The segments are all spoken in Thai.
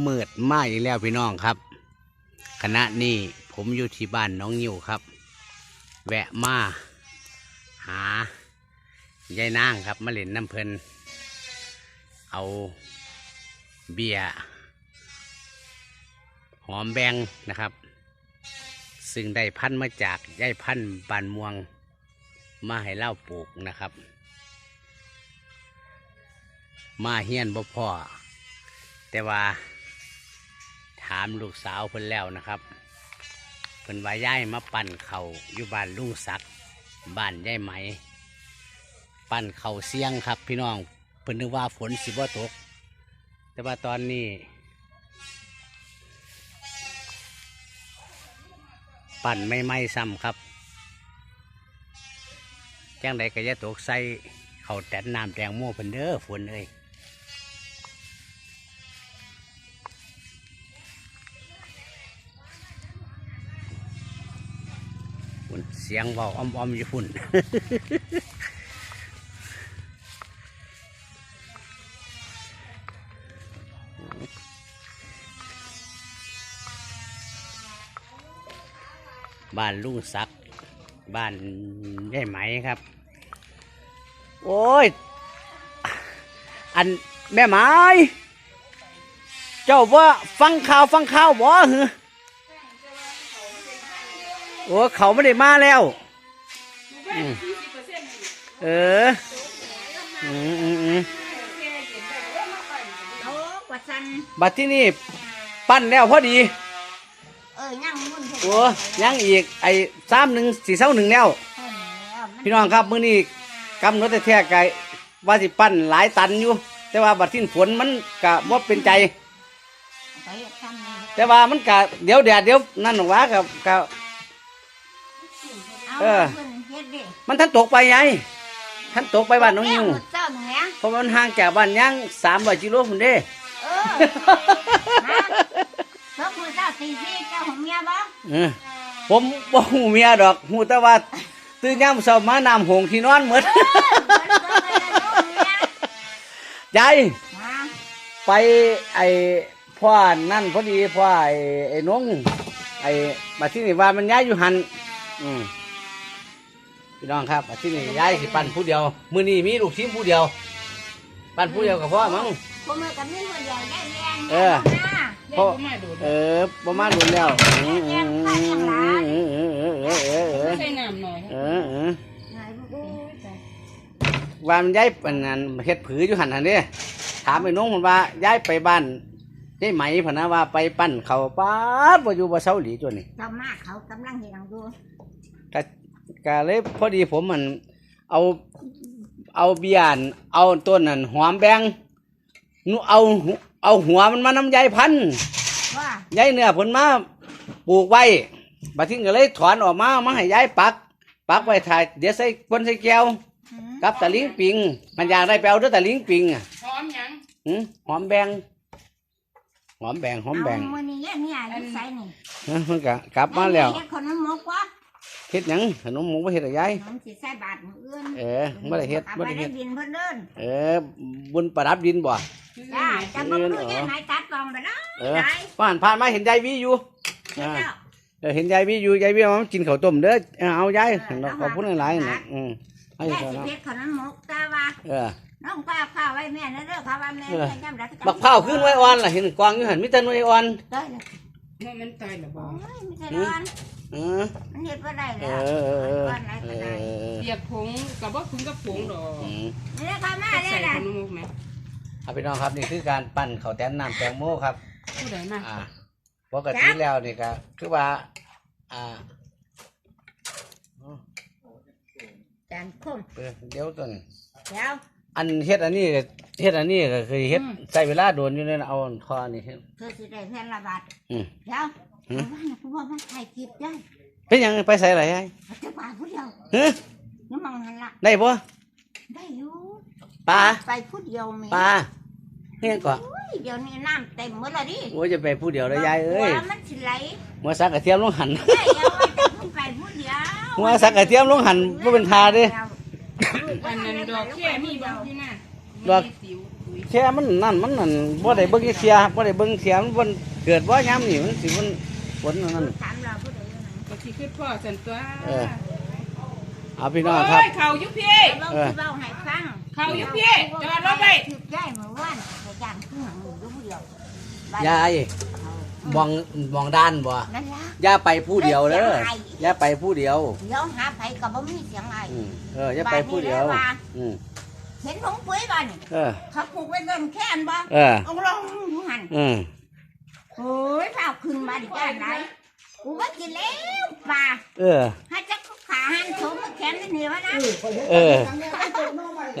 เมืดมาอีกแล้วพี่น้องครับ ขณะนี้ผมอยู่ที่บ้านน้องยิวครับ แวะมาหายายนางครับมาเล่นน้ำเพลินเอาเบียร์หอมแบงนะครับ ซึ่งได้พันมาจากยายพันบานม่วงมาให้เล่าปลูกนะครับ มาเฮียนบ่พ่อแต่ว่า ถามลูกสาวเพิ่นแล้วนะครับเพิ่นว่าย้ายมาปั่นเขาอยู่บ้านลุงศักดิ์บ้านยายไหม ปั่นเขาเสียงครับ พี่น้องเพิ่นนึกว่าฝนสิบ่ตก แต่ว่าตอนนี้ปั่นไม่ไหม้ซ้ำครับแจังใดก็จะตกใส่เขาแต่นน้ำแตงโมเพิ่นเด้อฝนเอ้ย เสียงเบาอ้อมๆอยู่ฝุ่นบ้านลุงศักดิ์บ้านได้ไหมครับ โอ้ย อันแม่ไม้ เจ้าว่าฟังข่าวฟังข่าวบ่เหรอ โอ้เขาไม่ได้มาแล้วอืมเอออืมอืมอืมโอ้กว่าสันบัดที่นี่ปั้นแล้วพอดี เออยังมุ่นเห็นโอ้ยังอีกไอ้สามหนึ่งสี่เส้าหนึ่งแล้วพี่น้องครับมื้อนี้กำหนดแต่แท้ไกว่าสิปั้นหลายตันอยู่ แต่ว่าบัดที่ฝนมันกะว่าเป็นใจ ไปทำนี่แต่ว่ามันกะเดี๋ยวแดดเดี๋ยวนั่นหรอกวะกับกะ เอาเออเพิ่นเฮ็ดดิมันท่านตกไปไงท่านตกไปบ้านน้องยิวแม่หมดเจ้าหนึ่งแล้วเพราะมันห่างจากบ้านยังสามร้อยกิโลพุ่นเด้ เออฮะเพิ่นมือเจ้าตีซี่เจ้าของเมียบ่เออผมบ่หูเมียดอกหูแต่ว่าตื่นยามเช้ามาน้ำหงที่นอนหมด เออเพิ่นเพิ่นเลยนะลูกเมียยายมาไปไอ้พ่อนั่นพอดีพ่อไอ้ไอ้น้องไอ้มาที่นี่ว่ามันย้ายอยู่หันอืม พี่น้องครับมาที่นี่ย้ายสิปั่นผู้เดียว มื้อนี้มีลูกชิ้นผู้เดียว ปั่นผู้เดียวกับพ่อมั้งผมมือกับมีคนเดียวได้แรงเออนะเพราะเออประมาณนู้นแล้วอืมอืมอืมอืมอืมอืมเออเออเออใส่น้ำหน่อยเออเออไหนบ่รู้ว่ามันย้ายอันนั้นเฮ็ดผืออยู่หันหันเด้ถามไอ้น้องมันว่าย้ายไปบ้านยายไหมพะนะว่าไปปั้นเขาวป้าดบ่อยู่บ่เซาหลีตัวนี้เจ้ามาเขากำลังเฮ็ดหยังดูก็ ก็เลยพอดีผมมันเอาเอาเบียร์นเอาต้นนั่นหอมแบงหนูเอาหัวเอาหัวมันมานำยายพันธุ์ว่ายายเนื้อผลมาปลูกไว้บัดทิ้งก็เลยถอนออกมามาให้ยายปัก ปักไว้ถ่ายเดี๋ยวใส่คนใส่แก้วหืมกับตะลิงปิง มันอยากได้ไปเอาเด้วยตะลิงปิงอะพร้อมยังหืมหอมแบงหอมแบงหอมแบงเอามื้อนี้แยกเนี่ยอยู่ไสนี่เอ้อมันก็กลับมาแล้วเฮ็ดคนน้ำมกวะ เฮ็ดหยังขนมหมูบ่เฮ็ดอะยายน้องสิใส่บาทมื้ออื่นเออบ่ได้เฮ็ดอาบ่ไปได้ได้เฮ็ดดินเพิ่นเดินเออบุญประดับดินบ่ จ้าจะบ่รู้จะไหนตัดกองไปนะเออ ได้ผ่านผ่านมาเห็นยายวีอยู่เฮ็ดแล้ว เออเห็นยายวีอยู่ยายวีเอามากินข้าวต้มเด้อเอาเอายายขอบคุณหลายๆนะอืมให้แม่เขาสินะเฮ็ดขนมมกแต่ว่าเออ น้องป้าข้าวไว้แม่นะเด้อข้าวว่าแม่เออ แม่จำได้บักพร้าวขึ้นไว้อ่อนล่ะเห็นกวางอยู่หันมีแต่หน่วยอ่อน ได้เลยเมื่อมันตายหรือเปโอ้ล่ายมีแต่ร้อนเออมันเฮ็ดบ่ได้เอแล้วอเออเออก้อนไหนเอก็ได้อเปียกผงกับว่าคุณกับผงดอกอืมนี่ข้าวมาใส่ได้ขล่ะนมมุกไหมเอาพี่น้องครับนี่คือการปั้นข้าวแตนน้ำแตงโมครับ ผู้ใดมาอ่าปกติแล้วนี่ก็คือว่า อ่าจานคมเออเดี๋ยวต้นเดี๋ยวอันเฮ็ดอันนี้ก็เฮ็ดอันนี้ก็คือเฮ็ดใช้เวลาโดนอยู่ในเอาคอนี่เฮ็ดเธอสิได้แผ่นละบาทอืมเดี๋ยว หืมว่าน่ะกูว่ามันถ่ายคลิปได้เป็นหยังไปใส่อะไรให้เอาแต่ปลาผู้เดียวฮะนี่มองหันละได้บ่ได้อยู่ปลาไปผู้เดียวแม่ปลาเฮ็ดก่อนโอ้ยเดี๋ยวนี้น้ำเต็มหมดแล้วดิโอ้ยจะไปผู้เดียวได้ยายเอ้ยหัวมันสิไหลหัวสักกระเทียมลงหันได้เดี๋ยวว่าจะขึ้นไปผู้เดียวหัวสักกระเทียมลงหันบ่เป็นทาเด้อันนั้นดอกแค่มีบ่พี่น่ะดอกมีสิวแค่มันนั่นมันนั่นบ่ได้เบิ่งเสียบ่ได้เบิ่งเสียมันบ่เกิดว่ายามนี่มันสิมัน ฝนนั่นถามเราผู้ใดอยู่ไหนก็สิคือพ่อสันตัวเออเอาพี่น้องครับโยเขาอยู่พี่เราเออที่เบาให้ฟังเขาอยู่พี่จอดรถไว้ถือใจเมื่อวานไปย่างข้างหลังหนูอยู่ผู้เดียวยายมองมองด้านบ่นั่นล่ะอย่าไปผู้เดียวเด้ออย่าไปผู้เดียวเดี๋ยวหาไผก็บ่มีเสียงอะไรอืมเอออย่าไปผู้เดียวบ้านนี้เลยว่าอืมเห็นผงปุ๋ยบ้านเออเขาปลูกไว้เงินแค่นบ่เออเอาลงอยู่หัน อืม โอ้ยเปล่า ขึ้นมาดิจ้าไหนกูว่ากินแล้วปลาเออ ให้จักขาหันโถมมาแขนนี่เหนียวนะเออ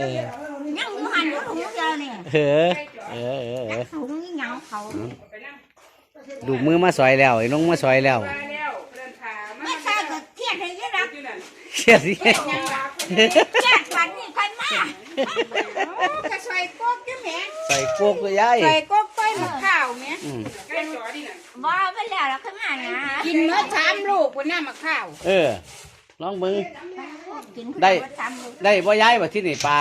เออ ยังอยู่หันอยู่ถุงเดียวนี่เออ เออ เออ เออถุงนี่เหงาเขาดูมือมาซอยแล้วไอ้น้องมาซอยแล้วมาแล้วเดินขามาไม่ใช่ก็เครียดให้ยังรักอยู่นั่นเครียดสิเครียดวันนี้ใครมาโอ้กระชอยก๊กอยู่แหม่ใส่โกกก็ยายใส่ก๊กต้อยมะข้าวแหม่ อืม ใกล้จอดิน่ะ บ่ ไปแล้วแล้วใครมานะกินเนื้อชามลูกบนหน้ามะข้าวเออลองมึง กินได้ทำเลยได้บ่ย้ายมาที่นี่ปลา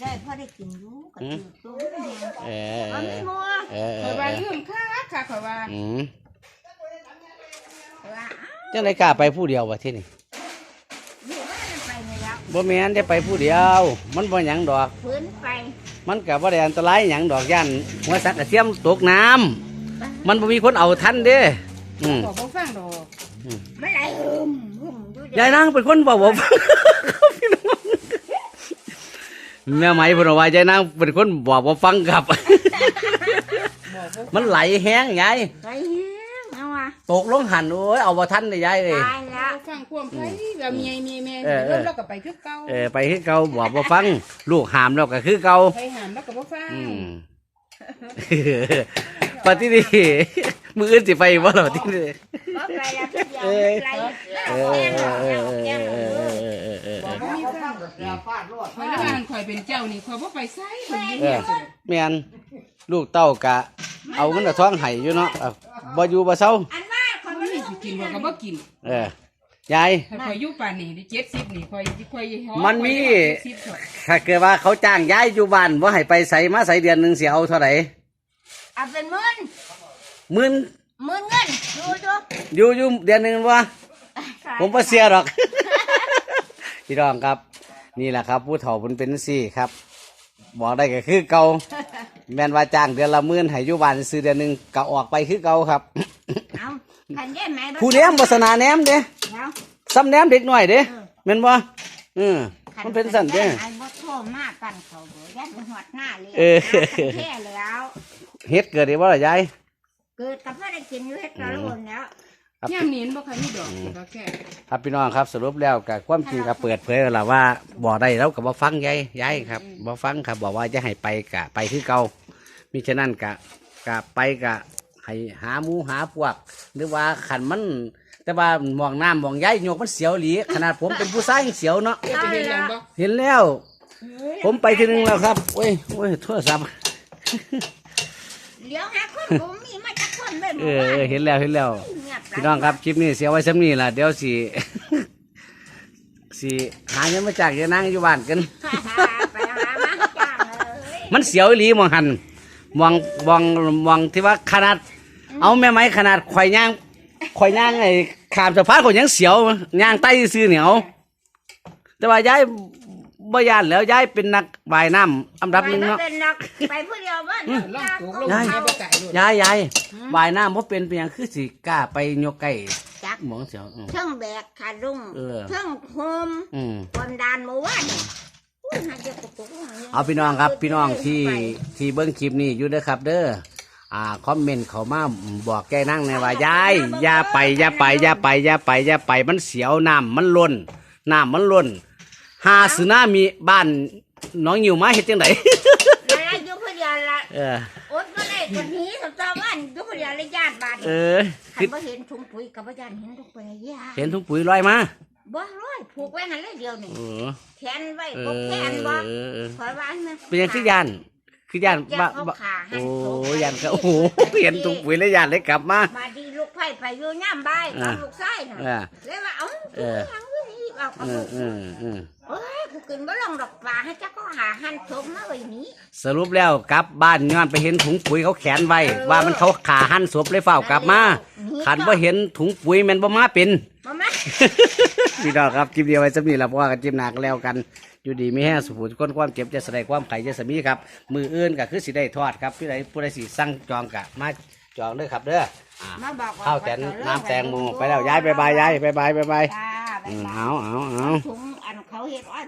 ได้พอได้กินอยู่ก็ถือตัวมันแดงเออมันไม่มัวเออเอข่ออยว่าเออลืมค่าค่ะข่อยว่าอืมว่าจังไดกล้าไปผู้เดียววะที่นี่อยู่บ้านไปนี่แล้วบ่แม่นได้ไปผู้เดียว มันบ่หยังดอก ฟื้นไปมันก็บ่ได้อันตรายหยังดอกย่านหัวสักกระเทียมตกน้ำมันบ่มีคนเอาทันเด้ อืมบอกบ่ฟังดอกไม่ไรอืมอืมดูดิยายนางเป็นคนบอกว่าพี่น้องแม่ไหมเพิ่นว่ายายนางเป็นคนบอกว่าฟังครับ บอกบ่มันไหลแห้งยายไปเฮียงเอาว่ะตกลงหันโอ้ยเอาบ่ทันเลยยายเอ้ยตายแล้ว ฟังความไผเราเมียเมียแม่เออเออ แล้วก็ไปคือเก่าเออไปคือเก่าบอกบ่ฟัง ลูกหามแล้วก็คือเก่าไปหามแล้วก็บ่ฟังอืม ปฏิทินมืออื่นสิไปบ่เหรอที่นี่ก็ไปแล้วทีเดียวเอ้ยไปเอแล้วอแก้มเอเราอเอแก้มอเราเออเออเออเออบอกบ่มีฟังข่อยละว่าข่อยเป็นเจ้านี่ข่อยบ่ไปไสข่อยอยู่เอเนี่อยแม่นลูกเต้ากะ เอาเงินเอาท้องให้อยู่เนาะอะบ่อยู่บ่เซาอันว่าคนมัไม่นมีมีสิกินบ่ก็บ่กินเออยาย ถ้าข่อยอยู่ป่านนี้ได้70นี่ข่อยข่อยฮอมันมีข่อยได้70ข่อยถ้าเกิดว่าเขาจ้างย้ายอยู่บ้านว่าให้ไปใส่มาใส่เดือนหนึ่งเสียเอาเท่าไหร่ เอาเป็นหมื่นหมื่นหมื่นเงินดูดูอยู่อยู่เดือนหนึ่งว่าผมบ่เสียหรอก พี่น้องครับ นี่แหละครับ ผู้เฒ่ามันเป็นสี่ครับ บอกได้ก็คือเก่าแม่นว่าจ้างเดือนละหมื่นให้อยู่บ้านซื้อเดือนหนึ่งก็ออกไปคือเก่าครับ เอาขันแย่ไหมผู้แนมบสนาแนมเด้แล้วซ้ำแนมเด็กหน่อยเด้เออแม่นบ่อืมมันเป็นสั่นเด้ไอ้บ่โทรมากกันเขาบ่ยัดไปหอดหน้าเลยเออแค่แล้ว เฮ็ดเกิดได้บ่ล่ะยาย เกิดกับพ่อได้กินอยู่เฮ็ดกระโลนแล้วครับยามนี้มันบ่ค่อยมีดอกก็แค่ครับพี่น้องครับสรุปแล้วกับความจริงกับเปิดเผยแล้วล่ะว่าบอกได้แล้วกับบ่ฟังยายยายครับบ่ฟังครับบอกว่าจะให้ไปกะไปคือเก่ามิฉะนั้นกะกะไปกะให้หาหมูหาพวก หรือว่าขันมัน แต่ว่ามองน้ำมองยายโยกมันเสียวหลีขนาดผมเป็นผู้ชายยังเสียวเนาะเอ้ยไปเห็นหยังบ่เห็นแล้ว ผมไปทีนึงแล้วครับโอ้ยโอ้ยโทรศัพท์ เลี้ยวหาคนบ่มีมาจากคนเลยเออเออเห็นแล้วเห็นแล้วเงียบพี่น้องครับคลิปนี้เสียไว้ซ้ำนี่ล่ะเดี๋ยวสิสิหาเงินมาจากจะนั่งอยู่บ้านกันไปหามาจ้างเลยมันเสียวอีหลีมองหันมองมองมองที่ว่าขนาด เอาแม่ไม้ขนาดข่อยย่างข่อยย่างไอ้ขามสะพานข่อยยังเสียวย่างใต้ซื้อเหนียวแต่ว่าย้าย บ่ยานแล้วย้ายเป็นนักว่ายน้ำอันดับหนึ่งเนาะ ไปเป็นนักไปผู้เดียวบ้านลองปลูกลงยายหาบ่ไก่โลดย้ายย้ายว่ายน้ำเพราะเป็นเป็นอย่างคือสิกล้าไปยกไก่จักหมองเสียวอืม เทิงแบกขาดุงเออ เทิงโฮมอืม คนดานเมื่อวานนี่อุ้ยหาเจ็บกุกกุกเอาพี่น้องครับพี่น้องที่ที่เบิ้งคลิปนี้อยู่เด้อครับ เด้ออ่าคอมเมนต์เขามาบอกแกนั่งในอยว่ายายอย่าไปอย่าไปอย่าไปอย่าไปอย่าไปมันเสียวน้ำมันล้นน้ำมันล้น หาสึนามีบ้านน้องอยู่มาเฮ็ดจังไดแล้วอยู่ผู้เดียวละเออ อดก็ได้คนนี้สตอบ้านอยู่ผู้เดียวเลยญาติบ้านเออขัคืนอบ่เห็นถุงปุ๋ยกับบ่ยานเห็นถุงปุ๋ยยาเห็นถุงปุ๋ยลอยมาบ่ร้อยผูกไว้หันเลยเดียวนี่เออแขนไว้เอก็อแขนบ่เออเออคอยว่านะเป็นหยังคือยานคือยานแกบ้าเขาบ้าขาหัโอ้นโตยานก็โอ้โหเห็นถุงปุ๋ยแล้วยานเลยกลับมา มาดีลูกไผ่ไปอยู่ย่ามใบายอ่ากับลูกชายน่ะอ่าเลยว่าเอ้าเออ ทางนี้เอากับเอลูอกเออเออ เอเอ้นบ่ลงดอกปลาให้เจ้าก็หาหันสมมาไว้นี้สรุปแล้วกลับบ้านย้อนไปเห็นถุงปุ๋ยเขาแขวนไว้ ว่ามันเขาขาหันศพเลยเฝ้ากลับมาขันว่าเห็นถุงปุ๋ยแมันบ่มาเป็นมามาพี่น้องครับคลิปเดียวไว้สักนี้ละเพราะว่ากันจิ้มหนักแล้วกัน อยู่ดีไม่แห้งสุขุคนความเจ็บจะแสดงความไข่จะสมีครับ มืออื่นก็คือสิได้ทอดครับผู้ใดผู้ใดสิสั่งจองกะมาจองเด้อครับเด้ออ่ามาบอกข้าวแต่น้ำแตงโมไปแล้วย้ายไปบายย้ายไปบายไปบายจ้าบ๊ายบายเอาเอาเอา ถุงอันเขาเฮ็ดอ้อย